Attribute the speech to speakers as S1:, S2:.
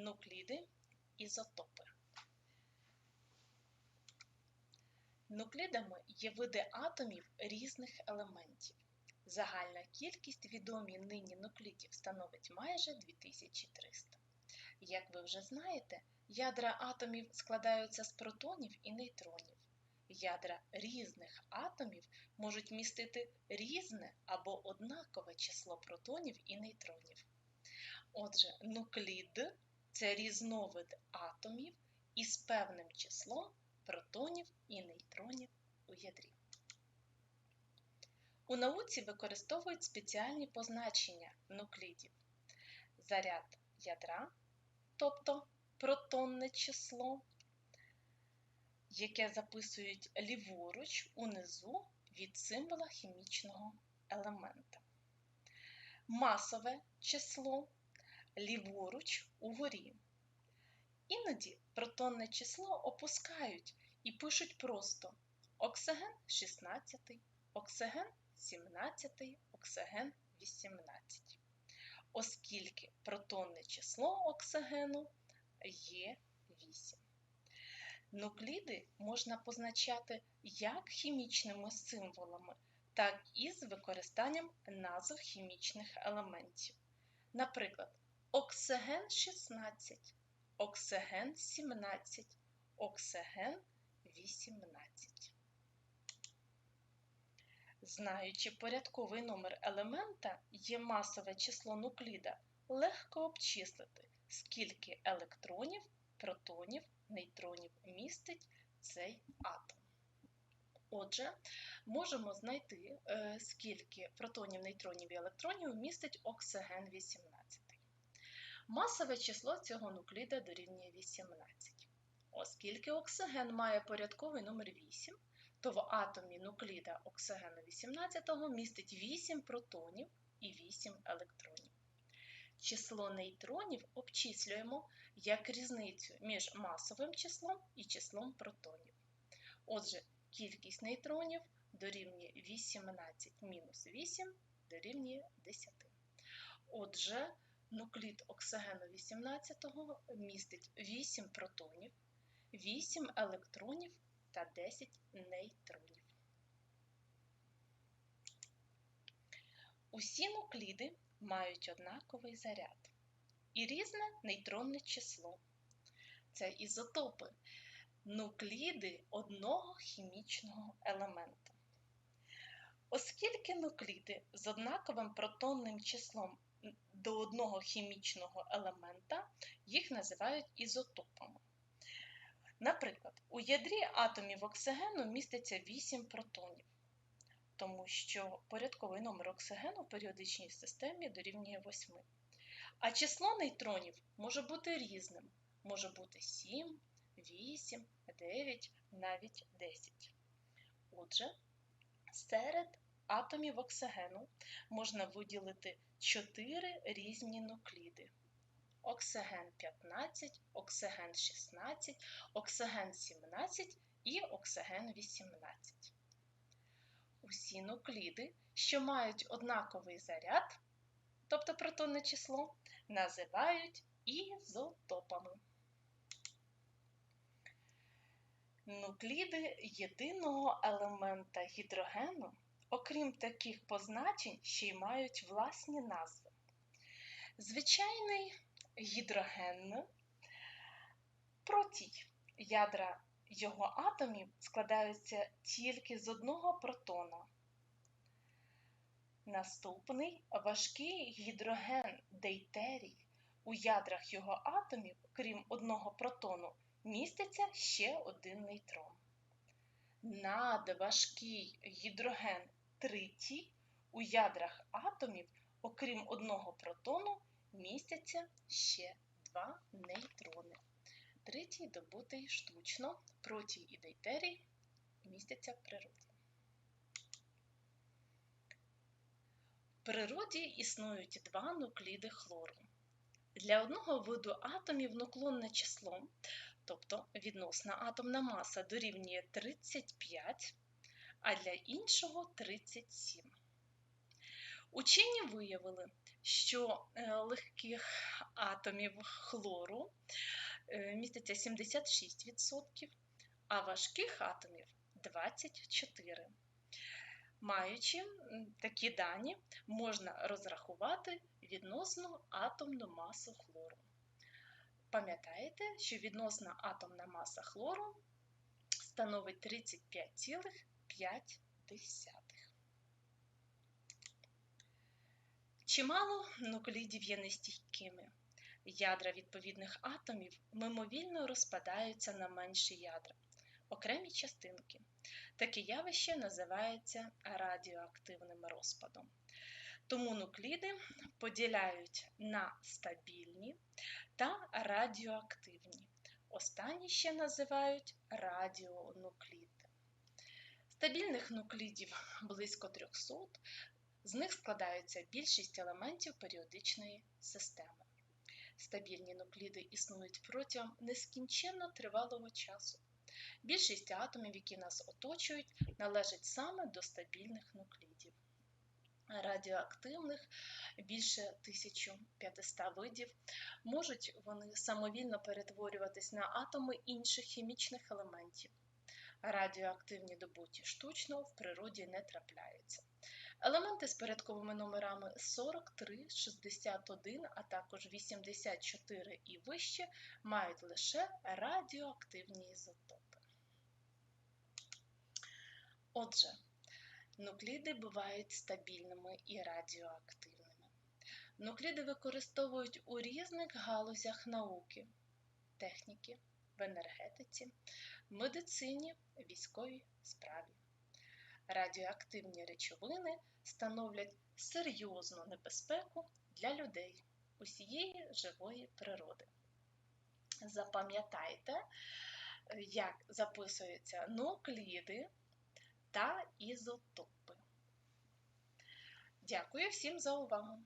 S1: Нукліди, ізотопи. Нуклідами є види атомів різних елементів. Загальна кількість відомі нині нуклідів становить майже 2300. Як ви вже знаєте, ядра атомів складаються з протонів і нейтронів. Ядра різних атомів можуть містити різне або однакове число протонів і нейтронів. Отже, нуклід це різновид атомів із певним числом протонів і нейтронів у ядрі. У науці використовують спеціальні позначення нуклідів. Заряд ядра, тобто протонне число, яке записують ліворуч унизу від символа хімічного елемента. Масове число ліворуч угорі. Іноді протонне число опускають і пишуть просто оксиген 16, оксиген 17, оксиген 18. Оскільки протонне число оксигену є 8. Нукліди можна позначати як хімічними символами, так і з використанням назв хімічних елементів. Наприклад, оксиген 16, оксиген 17, оксиген 18. Знаючи порядковий номер елемента, є масове число нукліда, легко обчислити, скільки електронів, протонів, нейтронів містить цей атом. Отже, можемо знайти, е, скільки протонів, нейтронів і електронів містить оксиген 18. Масове число цього нукліда дорівнює 18. Оскільки оксиген має порядковий номер 8, то в атомі нукліда оксигену 18 містить 8 протонів і 8 електронів. Число нейтронів обчислюємо як різницю між масовим числом і числом протонів. Отже, кількість нейтронів дорівнює 18 мінус 8 дорівнює 10. Отже, нуклід оксигену 18 містить 8 протонів, 8 електронів та 10 нейтронів. Усі нукліди мають однаковий заряд і різне нейтронне число. Це ізотопи, нукліди одного хімічного елемента. Оскільки нукліди з однаковим протонним числом до одного хімічного елемента, їх називають ізотопами. Наприклад, у ядрі атомів оксигену міститься 8 протонів, тому що порядковий номер оксигену в періодичній системі дорівнює 8. А число нейтронів може бути різним, може бути 7, 8, 9, навіть 10. Отже, серед атомів оксигену можна виділити 4 різні нукліди. Оксиген 15, оксиген 16, оксиген 17 і оксиген 18. Усі нукліди, що мають однаковий заряд, тобто протонне число, називають ізотопами. Нукліди єдиного елемента гідрогену, окрім таких позначень, ще й мають власні назви. Звичайний гідроген протій. Ядра його атомів складаються тільки з одного протона. Наступний важкий гідроген дейтерій. У ядрах його атомів, крім одного протону, міститься ще один нейтрон. Надважкий гідроген тритій у ядрах атомів, окрім одного протону, містяться ще два нейтрони. Третій добутий штучно, протій і дейтерій містяться в природі. В природі існують два нукліди хлору. Для одного виду атомів нуклонне число, тобто відносна атомна маса дорівнює 35, а для іншого 37. Учені виявили, що е, легких атомів хлору е, міститься 76%, а важких атомів 24%. Маючи такі дані, можна розрахувати відносну атомну масу хлору. Пам'ятаєте, що відносна атомна маса хлору становить 35,5. Чимало нуклидів є нестійкими. Ядра відповідних атомів мимовільно розпадаються на менші ядра, окремі частинки. Таке явище називається радіоактивним розпадом. Тому нукліди поділяють на стабільні та радіоактивні. Останні ще називають радіонукліди. Стабільних нуклідів близько 300, з них складаються більшість елементів періодичної системи. Стабільні нукліди існують протягом нескінченно тривалого часу. Більшість атомів, які нас оточують, належать саме до стабільних нуклідів. Радіоактивних більше 1500 видів. Можуть вони самовільно перетворюватись на атоми інших хімічних елементів. Радіоактивні добуті штучно в природі не трапляються. Елементи з порядковими номерами 43, 61, а також 84 і вище мають лише радіоактивні ізотопи. Отже, нукліди бувають стабільними і радіоактивними. Нукліди використовують у різних галузях науки, техніки, в енергетиці, медицині, військовій справі. Радіоактивні речовини становлять серйозну небезпеку для людей усієї живої природи. Запам'ятайте, як записуються нукліди та ізотопи. Дякую всім за увагу!